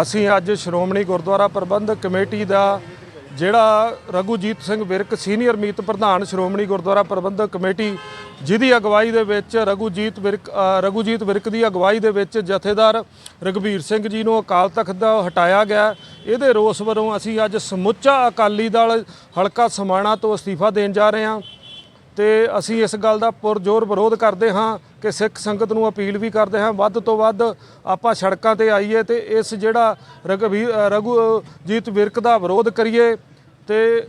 ਅਸੀਂ ਅੱਜ ਸ਼੍ਰੋਮਣੀ ਗੁਰਦੁਆਰਾ ਪ੍ਰਬੰਧਕ ਕਮੇਟੀ ਦਾ ਜਿਹੜਾ ਰਘੂਜੀਤ ਸਿੰਘ ਵਿਰਕ, ਸੀਨੀਅਰ ਮੀਤ ਪ੍ਰਧਾਨ ਸ਼੍ਰੋਮਣੀ ਗੁਰਦੁਆਰਾ ਪ੍ਰਬੰਧਕ ਕਮੇਟੀ, ਜਿਹਦੀ ਅਗਵਾਈ ਦੇ ਵਿੱਚ ਰਘੂਜੀਤ ਵਿਰਕ ਰਘੂਜੀਤ ਵਿਰਕ ਦੀ ਅਗਵਾਈ ਦੇ ਵਿੱਚ ਜਥੇਦਾਰ ਰਘਬੀਰ ਸਿੰਘ ਜੀ ਨੂੰ ਅਕਾਲ ਤਖਤ ਦਾ ਹਟਾਇਆ ਗਿਆ। ਇਹਦੇ ਰੋਸ ਵੱਲੋਂ ਅਸੀਂ ਅੱਜ ਸਮੁੱਚਾ ਅਕਾਲੀ ਦਲ ਹਲਕਾ ਸਮਾਣਾ ਤੋਂ ਅਸਤੀਫਾ ਦੇਣ ਜਾ ਰਹੇ ਹਾਂ। ਤੇ ਅਸੀਂ ਇਸ ਗੱਲ ਦਾ ਪੁਰਜ਼ੋਰ ਵਿਰੋਧ ਕਰਦੇ ਹਾਂ ਕਿ ਸਿੱਖ ਸੰਗਤ ਨੂੰ ਅਪੀਲ ਵੀ ਕਰਦੇ ਹਾਂ। ਵੱਧ ਤੋਂ ਵੱਧ ਆਪਾਂ ਸੜਕਾਂ ਤੇ ਆਈਏ ਤੇ ਇਸ ਜਿਹੜਾ ਰਘਵੀਰ ਅ, ਰਘੂਜੀਤ ਵਿਰਕ ਦਾ ਵਿਰੋਧ ਕਰੀਏ ਤੇ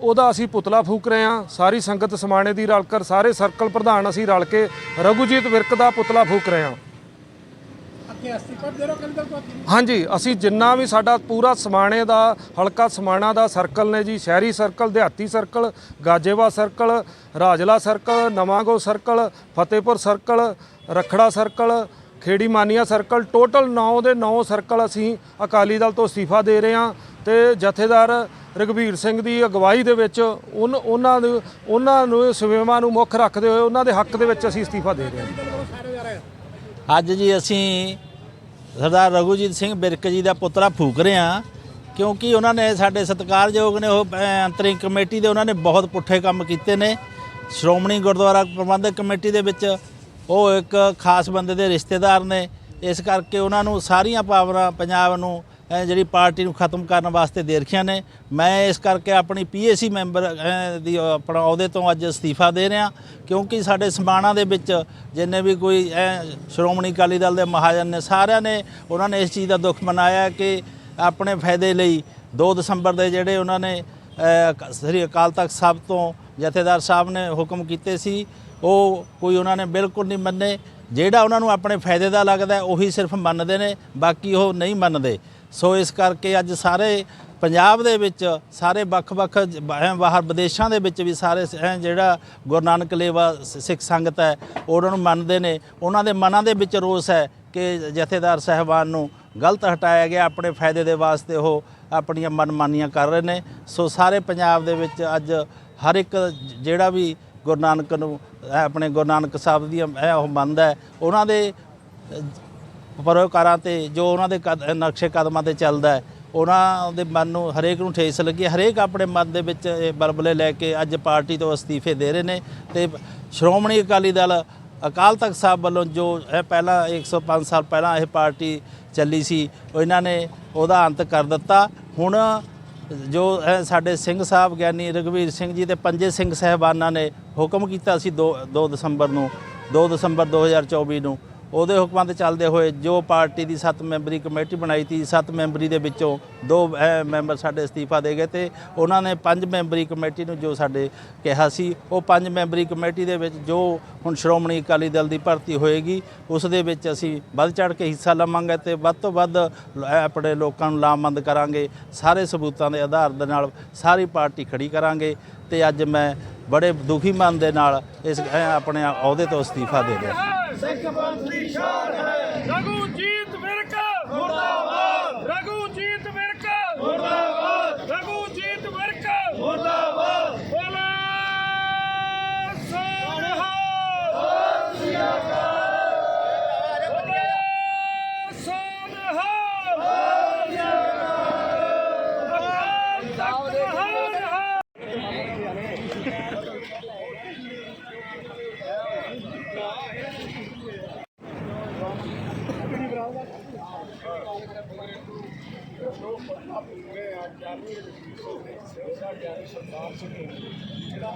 ਉਹਦਾ ਅਸੀਂ ਪੁਤਲਾ ਫੂਕ ਰਹੇ ਹਾਂ। ਸਾਰੀ ਸੰਗਤ ਸਮਾਣੇ ਦੀ ਰਲ ਕਰ ਸਾਰੇ ਸਰਕਲ ਪ੍ਰਧਾਨ ਅਸੀਂ ਰਲ ਕੇ ਰਘੂਜੀਤ ਵਿਰਕ ਦਾ ਪੁਤਲਾ ਫੂਕ ਰਹੇ ਹਾਂ ਅੱਗੇ ਅਸਤੀਫਾ ਦੇ ਰੋ ਕੱਲ ਤੱਕ ਬਾਕੀ ਹਾਂਜੀ ਅਸੀਂ ਜਿੰਨਾ ਵੀ ਸਾਡਾ ਪੂਰਾ ਸਮਾਣੇ ਦਾ ਹਲਕਾ ਸਮਾਣਾ ਦਾ ਸਰਕਲ ਨੇ ਜੀ ਸ਼ਹਿਰੀ ਸਰਕਲ ਦਿਹਾਤੀ circle Gajewa circle Rajla circle Nawango circle Fatehpur circle Rakhra circle Kheri Mania circle total 9 ਦੇ 9 ਸਰਕਲ ਅਸੀਂ ਅਕਾਲੀ ਦਲ ਤੋਂ ਅਸਤੀਫਾ ਦੇ ਰਹੇ ਹਾਂ ਤੇ ਜਥੇਦਾਰ ਰਘਬੀਰ ਸਿੰਘ ਦੀ ਅਗਵਾਈ ਦੇ ਵਿੱਚ ਉਹਨਾਂ ਨੂੰ ਉਹਨਾਂ ਨੂੰ ਸੇਵਾਵਾਂ ਨੂੰ ਮੁੱਖ ਰੱਖਦੇ ਹੋਏ ਉਹਨਾਂ ਦੇ ਹੱਕ ਦੇ ਵਿੱਚ ਅਸੀਂ ਅਸਤੀਫਾ ਦੇ ਰਹੇ ਹਾਂ? ਅੱਜ ਜੀ ਅਸੀਂ ਸਰਦਾਰ ਰਘੂਜੀਤ ਸਿੰਘ ਬਿਰਕ ਜੀ ਦਾ ਪੁੱਤਰਾ ਫੂਕ ਰਿਹਾ ਕਿਉਂਕਿ ਉਹਨਾਂ ਨੇ ਸਾਡੇ ਸਤਿਕਾਰਯੋਗ ਨੇ ਉਹ ਅੰਤਰਿੰਗ ਕਮੇਟੀ ਦੇ ਉਹਨਾਂ ਨੇ ਬਹੁਤ ਪੁੱਠੇ ਕੰਮ ਕੀਤੇ ਨੇ। ਸ਼੍ਰੋਮਣੀ ਗੁਰਦੁਆਰਾ ਪ੍ਰਬੰਧਕ ਕਮੇਟੀ ਦੇ ਵਿੱਚ ਉਹ ਇੱਕ ਖਾਸ ਬੰਦੇ ਦੇ ਰਿਸ਼ਤੇਦਾਰ ਨੇ। ਇਸ ਕਰਕੇ ਉਹਨਾਂ ਨੂੰ ਸਾਰੀਆਂ ਪਾਵਰਾਂ ਪੰਜਾਬ ਨੂੰ ਜਿਹੜੀ ਪਾਰਟੀ ਨੂੰ ਖਤਮ ਕਰਨ ਵਾਸਤੇ ਦੇ ਰੱਖੀਆਂ ਨੇ। ਮੈਂ ਇਸ ਕਰਕੇ ਆਪਣੀ ਪੀਏਸੀ ਮੈਂਬਰ ਦੀ ਆਪਣਾ ਅਹੁਦੇ ਤੋਂ ਅੱਜ ਅਸਤੀਫਾ ਦੇ ਰਿਹਾ ਕਿਉਂਕਿ ਸਾਡੇ ਸਮਾਣਾ ਦੇ ਵਿੱਚ ਜਿੰਨੇ ਵੀ ਕੋਈ ਅਹ, ਸ਼੍ਰੋਮਣੀ ਅਕਾਲੀ ਦਲ ਦੇ ਮਹਾਜਨ ਨੇ ਸਾਰਿਆਂ ਨੇ ਉਹਨਾਂ ਨੇ ਇਸ ਚੀਜ਼ ਦਾ ਦੁੱਖ ਮਨਾਇਆ ਕਿ ਆਪਣੇ ਫਾਇਦੇ ਲਈ 2 ਦਸੰਬਰ ਦੇ ਜਿਹੜੇ ਉਹਨਾਂ ਨੇ ਸ੍ਰੀ ਅਕਾਲ ਤਖਤ ਸਾਹਿਬ ਤੋਂ ਜਥੇਦਾਰ ਸਾਹਿਬ ਨੇ ਹੁਕਮ ਕੀਤੇ ਸੀ ਉਹ ਕੋਈ ਉਹਨਾਂ ਨੇ ਬਿਲਕੁਲ ਨਹੀਂ ਮੰਨੇ। ਜਿਹੜਾ ਉਹਨਾਂ ਨੂੰ ਆਪਣੇ ਫਾਇਦੇ ਦਾ ਲੱਗਦਾ ਉਹੀ ਸਿਰਫ ਮੰਨਦੇ ਨੇ ਬਾਕੀ ਉਹ ਨਹੀਂ ਮੰਨਦੇ। ਸੋ ਇਸ ਕਰਕੇ ਅੱਜ ਸਾਰੇ ਪੰਜਾਬ ਦੇ ਵਿੱਚ ਸਾਰੇ ਵੱਖ-ਵੱਖ ਬਾਹਰ ਵਿਦੇਸ਼ਾਂ ਦੇ ਵਿੱਚ ਵੀ ਸਾਰੇ ਸ- ਜਿਹੜਾ ਗੁਰੂ ਨਾਨਕ ਲੇਵਾ ਸ- ਸਿੱਖ ਸੰਗਤ ਹੈ ਉਹਨਾਂ ਨੂੰ ਮੰਨਦੇ ਨੇ। ਉਹਨਾਂ ਦੇ ਮਨਾਂ ਦੇ ਵਿੱਚ ਰੋਸ ਹੈ ਕਿ ਜਥੇਦਾਰ ਸਾਹਿਬਾਨ ਨੂੰ ਗਲਤ ਹਟਾਇਆ ਗਿਆ, ਆਪਣੇ ਫਾਇਦੇ ਦੇ ਵਾਸਤੇ ਉਹ ਆਪਣੀਆਂ ਮਨਮਾਨੀਆਂ ਕਰ ਰਹੇ ਨੇ। ਸੋ ਸਾਰੇ ਪੰਜਾਬ ਦੇ ਵਿੱਚ ਅੱਜ ਹਰ ਇੱਕ ਜਿਹੜਾ ਵੀ ਗੁਰੂ ਨਾਨਕ ਨੂੰ, ਆਪਣੇ ਗੁਰੂ ਨਾਨਕ ਸਾਹਿਬ ਦੀ ਇਹ ਉਹ ਮੰਨਦਾ ਉਹਨਾਂ ਦੇ ਪਰੋਕਾਰਾਂ ਤੇ ਜੋ ਉਹਨਾਂ ਦੇ ਕਦ- ਨਕਸ਼ੇ ਕਦਮਾਂ ਤੇ ਚੱਲਦਾ ਹੈ, ਉਹਨਾਂ ਦੇ ਮਨ ਨੂੰ ਹਰੇਕ ਨੂੰ ਠੇਸ ਲੱਗੀ ਹਰੇਕ ਆਪਣੇ ਮਨ ਦੇ ਵਿੱਚ ਇਹ ਬਲਬਲੇ ਲੈ ਕੇ ਅੱਜ ਪਾਰਟੀ ਤੋਂ ਅਸਤੀਫੇ ਦੇ ਰਹੇ ਨੇ ਤੇ ਸ਼੍ਰੋਮਣੀ ਅਕਾਲੀ ਦਲ ਅਕਾਲ ਤਖਤ ਸਾਹਿਬ ਵੱਲੋਂ ਜੋ ਇਹ ਪਹਿਲਾਂ 105 ਸਾਲ ਪਹਿਲਾਂ ਇਹ ਪਾਰਟੀ ਚੱਲੀ ਸੀ, ਇਹਨਾਂ ਨੇ ਉਹਦਾ ਅੰਤ ਕਰ ਦਿੱਤਾ। ਹੁਣ ਜੋ ਸਾਡੇ ਸਿੰਘ ਸਾਹਿਬ ਗਿਆਨੀ ਰਘਵੀਰ ਸਿੰਘ ਜੀ ਤੇ ਪੰਜੇ ਸਿੰਘ ਸਹਿਬਾਨਾਂ ਨੇ ਹੁਕਮ ਕੀਤਾ ਸੀ 2 2 ਦਸੰਬਰ ਨੂੰ 2 ਦਸੰਬਰ 2024 ਨੂੰ। ਉਹਦੇ ਹੁਕਮਾਂ ਤੇ ਚੱਲਦੇ ਹੋਏ ਜੋ ਪਾਰਟੀ ਦੀ 7 ਮੈਂਬਰੀ ਕਮੇਟੀ ਬਣਾਈ ਤੀ 7 ਮੈਂਬਰੀ ਦੇ ਵਿੱਚੋਂ ਦੋ ਮੈਂਬਰ ਸਾਡੇ ਅਸਤੀਫਾ ਦੇ ਗਏ ਤੇ ਉਹਨਾਂ ਨੇ 5 ਮੈਂਬਰੀ ਕਮੇਟੀ ਨੂੰ ਜੋ ਸਾਡੇ ਕਿਹਾ ਸੀ, ਉਹ 5 ਮੈਂਬਰੀ ਕਮੇਟੀ ਦੇ ਵਿੱਚ ਜੋ ਹੁਣ ਸ਼੍ਰੋਮਣੀ ਅਕਾਲੀ ਦਲ ਦੀ ਭਰਤੀ ਹੋਏਗੀ, ਉਸ ਦੇ ਵਿੱਚ ਅਸੀਂ ਵੱਧ ਚੜ ਕੇ ਹਿੱਸਾ ਲਵਾਂਗੇ ਤੇ ਵੱਧ ਤੋਂ ਵੱਧ ਆਪਣੇ ਲੋਕਾਂ ਨੂੰ ਲਾਮਬੰਦ ਕਰਾਂਗੇ, ਸਾਰੇ ਸਬੂਤਾਂ ਦੇ ਆਧਾਰ ਦੇ ਨਾਲ ਸਾਰੀ ਪਾਰਟੀ ਖੜੀ ਕਰਾਂਗੇ ਤੇ ਅੱਜ ਮੈਂ ਬੜੇ ਦੁਖੀ ਮਨ ਦੇ ਨਾਲ ਇਸ ਆਪਣੇ ਅਹੁਦੇ ਤੋਂ ਅਸਤੀਫਾ ਦੇ ਰਿਹਾ। ਰਘੂਜੀਤ ਵਿਰਕ ਜੀਤ ਜਿਹੜਾ